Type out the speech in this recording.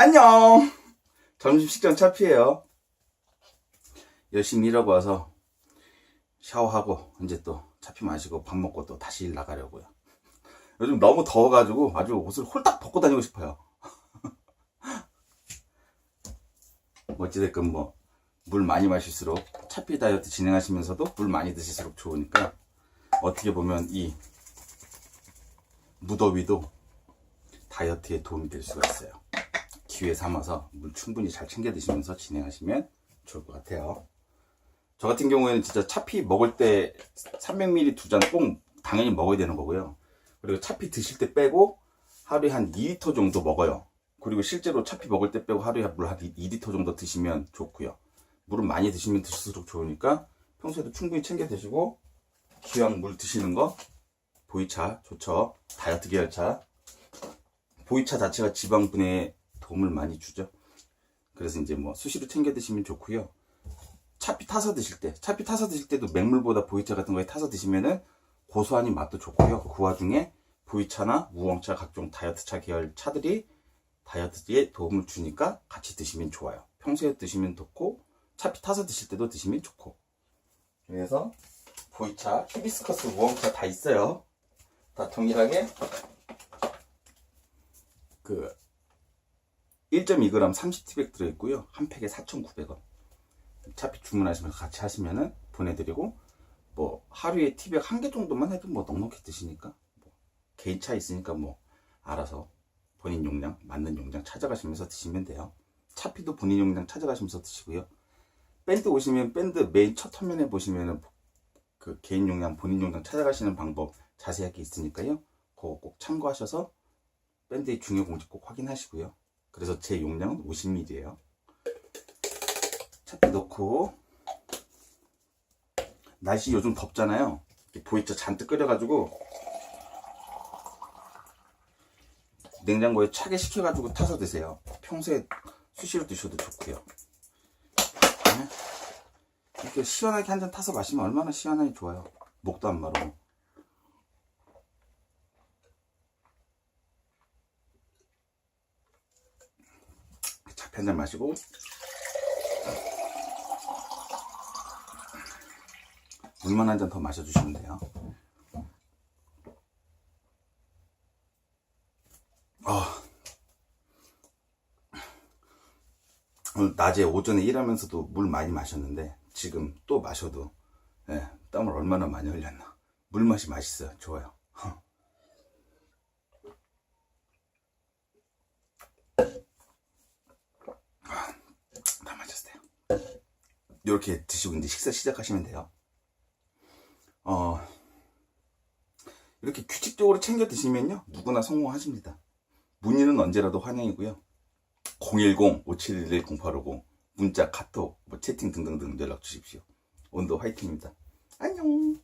안녕! 점심 식전 차피예요. 열심히 일하고 와서 샤워하고 이제 또 차피 마시고 밥 먹고 또 다시 일 나가려고요. 요즘 너무 더워가지고 아주 옷을 홀딱 벗고 다니고 싶어요. 어찌됐건 뭐 물 많이 마실수록 차피 다이어트 진행하시면서도 물 많이 드실수록 좋으니까 어떻게 보면 이 무더위도 다이어트에 도움이 될 수가 있어요. 기회 삼아서 물 충분히 잘 챙겨 드시면서 진행하시면 좋을 것 같아요. 저 같은 경우에는 진짜 차피 먹을 때 300ml 두 잔 꼭 당연히 먹어야 되는 거고요. 그리고 차피 드실 때 빼고 하루에 한 2리터 정도 먹어요. 그리고 실제로 차피 먹을 때 빼고 하루에 물 한 2리터 정도 드시면 좋고요. 물은 많이 드시면 드실수록 좋으니까 평소에도 충분히 챙겨 드시고 기왕 물 드시는 거 보이차 좋죠. 다이어트 계열차. 보이차 자체가 지방 분해에 도움을 많이 주죠. 그래서 이제 뭐 수시로 챙겨 드시면 좋고요. 차피 타서 드실 때, 차피 타서 드실 때도 맹물보다 보이차 같은 거에 타서 드시면은 고소하니 맛도 좋고요. 그 와중에 보이차나 우엉차 각종 다이어트차 계열 차들이 다이어트에 도움을 주니까 같이 드시면 좋아요. 평소에 드시면 좋고 차피 타서 드실 때도 드시면 좋고. 그래서 보이차, 히비스커스, 우엉차 다 있어요. 다 동일하게 그 1.2g 30티백 들어있고요. 한 팩에 4,900원. 차피 주문하시면서 같이 하시면은 보내드리고 뭐 하루에 티백 한 개 정도만 해도 뭐 넉넉히 드시니까 뭐 개인 차 있으니까 뭐 알아서 본인 용량 맞는 용량 찾아가시면서 드시면 돼요. 차피도 본인 용량 찾아가시면서 드시고요. 밴드 오시면 밴드 메인 첫 화면에 보시면은 그 개인 용량 본인 용량 찾아가시는 방법 자세하게 있으니까요. 그거 꼭 참고하셔서 밴드의 중요 공지 꼭 확인하시고요. 그래서 제 용량은 50ml예요. 차피 넣고 날씨 요즘 덥잖아요. 보이차 잔뜩 끓여가지고 냉장고에 차게 식혀가지고 타서 드세요. 평소에 수시로 드셔도 좋고요. 네. 이렇게 시원하게 한 잔 타서 마시면 얼마나 시원하게 좋아요. 목도 안 마르고. 한 잔 마시고 물만 한 잔 더 마셔주시면 돼요. 아, 오늘 낮에 오전에 일하면서도 물 많이 마셨는데 지금 또 마셔도 예, 땀을 얼마나 많이 흘렸나. 물 맛이 맛있어요. 좋아요. 아, 다 마셨어요. 이렇게 드시고 이제 식사 시작하시면 돼요. 어, 이렇게 규칙적으로 챙겨 드시면요, 누구나 성공하십니다. 문의는 언제라도 환영이고요. 010-5711-0850 문자, 카톡, 뭐 채팅 등등등 연락 주십시오. 온도 화이팅입니다. 안녕!